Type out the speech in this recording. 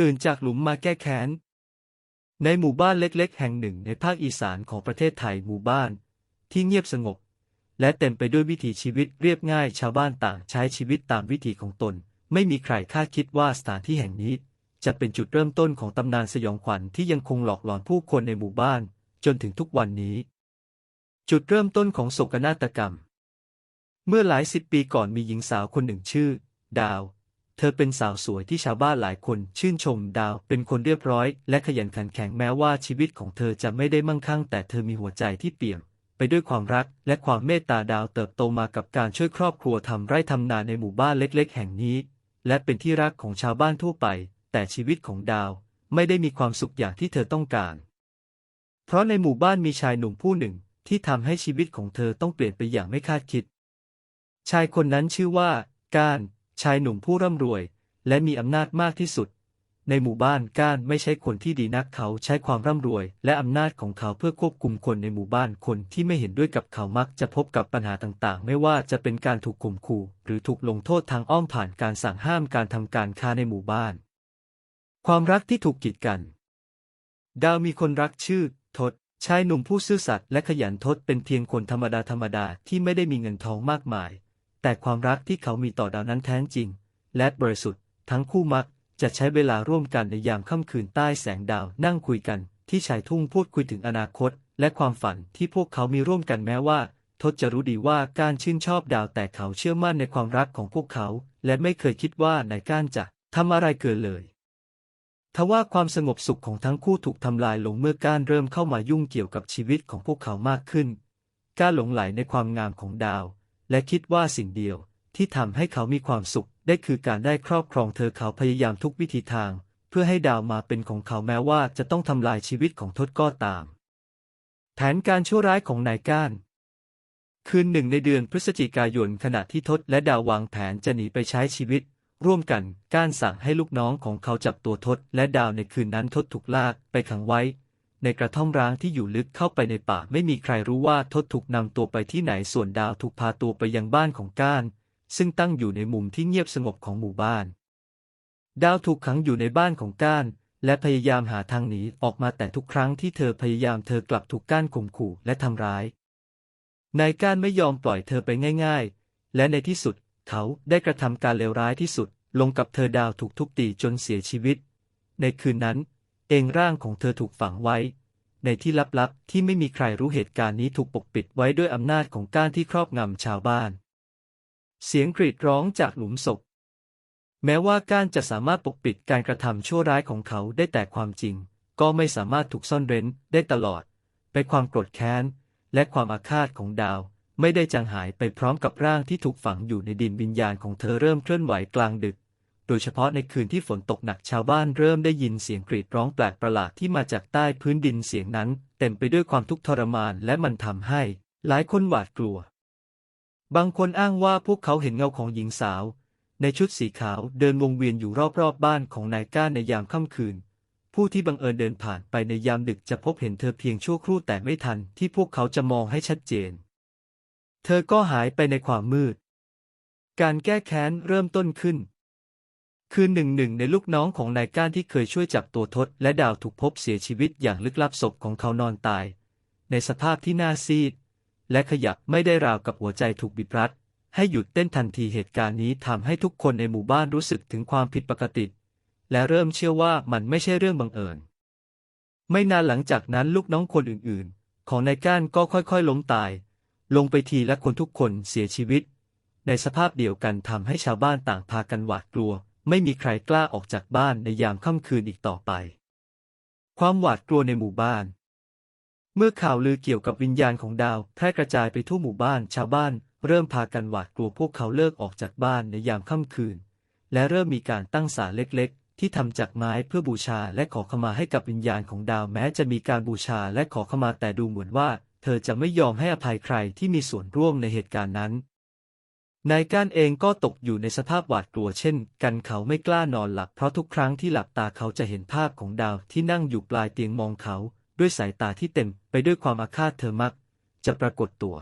ตื่นจากหลุมมาแก้แค้น ในหมู่บ้านเล็กๆ แห่งหนึ่งในภาคอีสานของประเทศไทยหมู่บ้าน ที่เงียบสงบ และเต็มไปด้วยวิถีชีวิตเรียบง่ายชาวบ้านต่างใช้ชีวิตตามวิถีของตน ไม่มีใครคาดคิดว่าสถานที่แห่งนี้ จะเป็นจุดเริ่มต้นของตำนานสยองขวัญที่ยังคงหลอกหลอนผู้คนในหมู่บ้าน จนถึงทุกวันนี้ จุดเริ่มต้นของโศกนาฏกรรม เมื่อหลายสิบปีก่อนมีหญิงสาวคนหนึ่งชื่อ ดาว เธอเป็นสาวสวยที่ชาวบ้านหลายคนชื่นชมดาว เป็นคนเรียบร้อย และขยันขันแข็งแม้ว่าชีวิตของเธอจะไม่ได้มั่งคั่ง แต่เธอมีหัวใจที่เปี่ยม ไปด้วยความรักและความเมตตาดาวเติบโตมากับการช่วยครอบครัวทำไร่ทำนาในหมู่บ้านเล็กๆ แห่งนี้ และเป็นที่รักของชาวบ้านทั่วไป แต่ชีวิตของดาวไม่ได้มีความสุขอย่างที่เธอต้องการ เพราะในหมู่บ้านมีชายหนุ่มผู้หนึ่งที่ทำให้ชีวิตของเธอต้องเปลี่ยนไปอย่างไม่คาดคิด ชายคนนั้นชื่อว่า ก้าน ชายหนุ่มผู้ร่ำรวย และมีอำนาจมากที่สุด ในหมู่บ้านก้านไม่ใช่คนที่ดีนักเขาใช้ความร่ำรวย และอำนาจของเขาเพื่อควบคุมคนในหมู่บ้านคนที่ไม่เห็นด้วยกับเขามักจะพบกับปัญหาต่างๆ ไม่ว่าจะเป็นการถูกข่มขู่หรือถูกลงโทษทางอ้อมผ่านการสั่งห้ามการทำการค้าในหมู่บ้าน ความรักที่ถูกกีดกัน ดาวมีคนรักชื่อ ทศชายหนุ่มผู้ซื่อสัตย์และขยันทศเป็นเพียงคนธรรมดาธรรมดาที่ไม่ได้มีเงินทองมากมาย แต่ความรักที่เขามีต่อดาวนั้นแท้จริง และบริสุทธิ์ ทั้งคู่มักจะใช้เวลาร่วมกันในยามค่ำคืนใต้แสงดาวนั่งคุยกัน ที่ชายทุ่งพูดคุยถึงอนาคต และความฝันที่พวกเขามีร่วมกันแม้ว่า ทศจะรู้ดีว่าการชื่นชอบดาวแต่เขาเชื่อมั่นในความรักของพวกเขา และไม่เคยคิดว่านายก้านจะทำอะไรเกินเลยทว่าความสงบสุขของทั้งคู่ถูกทำลายลงเมื่อก้านเริ่มเข้ามายุ่งเกี่ยวกับชีวิตของพวกเขามากขึ้น ก้านหลงไหลในความงามของดาว และคิดว่าสิ่งเดียวที่ทำให้เขามีความสุข ได้คือการได้ครอบครองเธอเขาพยายามทุกวิธีทาง เพื่อให้ดาวมาเป็นของเขาแม้ว่าจะต้องทำลายชีวิตของทศก็ตาม แผนการชั่วร้ายของนายก้านคืนหนึ่งในเดือนพฤศจิกายนขณะที่ทศและดาววางแผนจะหนีไปใช้ชีวิต ร่วมกันก้านสั่งให้ลูกน้องของเขาจับตัวทศและดาวในคืนนั้นทศถูกลากไปขังไว้ ในกระท่อมร้างที่อยู่ลึกเข้าไปในป่าไม่มีใครรู้ว่าทศถูกนำตัวไปที่ไหนส่วนดาวถูกพาตัวไปยังบ้านของก้าน ซึ่งตั้งอยู่ในมุมที่เงียบสงบของหมู่บ้าน ดาวถูกขังอยู่ในบ้านของก้าน และพยายามหาทางหนีออกมาแต่ทุกครั้งที่เธอพยายามเธอกลับถูกก้านข่มขู่และทำร้าย นายก้านไม่ยอมปล่อยเธอไปง่าย ๆ และในที่สุด เขาได้กระทำการเลวร้ายที่สุด ลงกับเธอดาวถูกทุบตีจนเสียชีวิต ในคืนนั้น เองร่างของเธอถูกฝังไว้ ในที่ลับๆ ที่ไม่มีใครรู้เหตุการณ์นี้ถูกปกปิดไว้ด้วยอำนาจของก้านที่ครอบงำชาวบ้าน เสียงกรีดร้องจากหลุมศพ แม้ว่าก้านจะสามารถปกปิดการกระทำชั่วร้ายของเขาได้แต่ความจริง ก็ไม่สามารถถูกซ่อนเร้นได้ตลอด ไปความโกรธแค้น และความอาฆาตของดาว ไม่ได้จางหายไปพร้อมกับร่างที่ถูกฝังอยู่ในดินวิญญาณของเธอเริ่มเคลื่อนไหวกลางดึก โดยเฉพาะในคืนที่ฝนตกหนักชาวบ้านเริ่มได้ยินเสียงกรีดร้องแปลกประหลาดที่มาจากใต้พื้นดินเสียงนั้น เต็มไปด้วยความทุกข์ทรมานและมันทำให้ หลายคนหวาดกลัว บางคนอ้างว่าพวกเขาเห็นเงาของหญิงสาว ในชุดสีขาวเดินวงเวียนอยู่รอบๆบบ้านของนายก้านในยามค่ำคืน ผู้ที่บังเอิญเดินผ่านไปในยามดึกจะพบเห็นเธอเพียงชั่วครู่แต่ไม่ทันที่พวกเขาจะมองให้ชัดเจน เธอก็หายไปในความมืด การแก้แค้นเริ่มต้นขึ้น คืนหนึ่งหนึ่งในลูกน้องของนายก้านที่เคยช่วยจับตัวทศและดาวถูกพบเสียชีวิตอย่างลึกลับศพของเขานอนตาย ในสภาพที่น้าซีด และขยับไม่ได้ราวกับหัวใจถูกบีบรัด ให้หยุดเต้นทันทีเหตุการณ์นี้ทำให้ทุกคนในหมู่บ้านรู้สึกถึงความผิดปกติ และเริ่มเชื่อว่ามันไม่ใช่เรื่องบังเอิญ ไม่นานหลังจากนั้นลูกน้องคนอื่นๆ ของนายก้านก็ค่อยๆ ล้มตาย ลงไปทีและคนทุกคนเสียชีวิต ในสภาพเดียวกันทำให้ชาวบ้านต่างพากันหวาดกลัว ไม่มีใครกล้าออกจากบ้านในยามค่ำคืนอีกต่อไป ความหวาดกลัวในหมู่บ้าน เมื่อข่าวลือเกี่ยวกับวิญญาณของดาวแพร่กระจายไปทั่วหมู่บ้าน ชาวบ้านเริ่มพากันหวาดกลัวพวกเขาเลิกออกจากบ้านในยามค่ำคืน และเริ่มมีการตั้งศาลเล็ก ๆ ที่ทำจากไม้เพื่อบูชาและขอขมาให้กับวิญญาณของดาวแม้จะมีการบูชาและขอขมาแต่ดูเหมือนว่า เธอจะไม่ยอมให้อภัยใครที่มีส่วนร่วมในเหตุการณ์นั้น นายก้านเองก็ตกอยู่ในสภาพหวาดกลัวเช่น กันเขาไม่กล้านอนหลับเพราะทุกครั้งที่หลับตาเขาจะเห็นภาพของดาวที่นั่งอยู่ปลายเตียงมองเขา ด้วยสายตาที่เต็มไปด้วยความอาฆาตเธอมัก จะปรากฏตัว